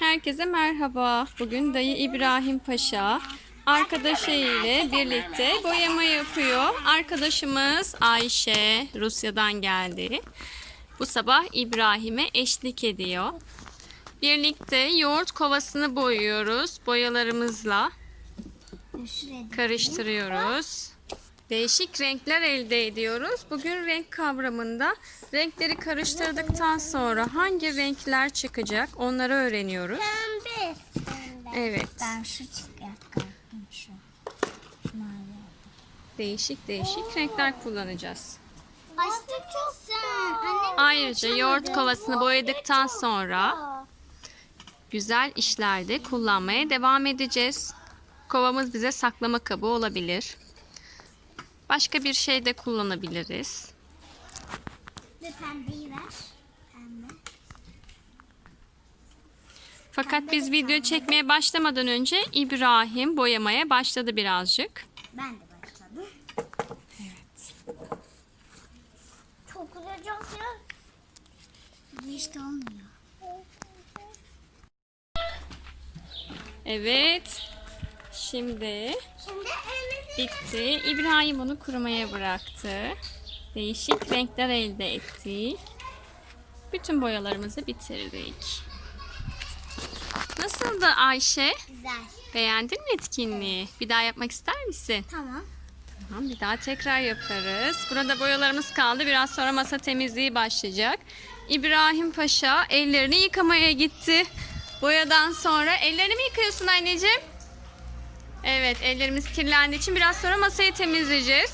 Herkese merhaba. Bugün dayı İbrahim Paşa arkadaşı ile birlikte boyama yapıyor. Arkadaşımız Ayşe Rusya'dan geldi. Bu sabah İbrahim'e eşlik ediyor. Birlikte yoğurt kovasını boyuyoruz boyalarımızla. Karıştırıyoruz. Değişik renkler elde ediyoruz. Bugün renk kavramında renkleri karıştırdıktan sonra hangi renkler çıkacak onları öğreniyoruz. Pembe. Evet. Ben şu çıkarttım şu. Şu. Değişik değişik renkler kullanacağız. Ayrıca yoğurt kovasını boyadıktan sonra güzel işlerde kullanmaya devam edeceğiz. Kovamız bize saklama kabı olabilir. Başka bir şey de kullanabiliriz. Bir pembeyi ver. Pembe. Fakat biz video çekmeye başlamadan önce İbrahim boyamaya başladı birazcık. Ben de başladım. Evet. Çok güzel. Bu işte olmuyor. Evet. Şimdi bitti. İbrahim onu kurumaya bıraktı. Değişik renkler elde ettik. Bütün boyalarımızı bitirdik. Nasıldı Ayşe? güzel. Beğendin mi etkinliği? Bir daha yapmak ister misin? Tamam. Tamam bir daha tekrar yaparız. Burada boyalarımız kaldı. Biraz sonra masa temizliği başlayacak. İbrahim Paşa ellerini yıkamaya gitti. Boyadan sonra ellerini mi yıkıyorsun anneciğim? Evet ellerimiz kirlendiği için biraz sonra masayı temizleyeceğiz.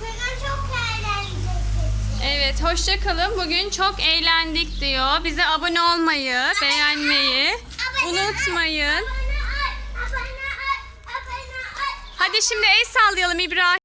Bugün çok eğlenceli. Evet hoşça kalın. Bugün çok eğlendik diyor. Bize abone olmayı, beğenmeyi unutmayın. Hadi şimdi el sallayalım İbrahim.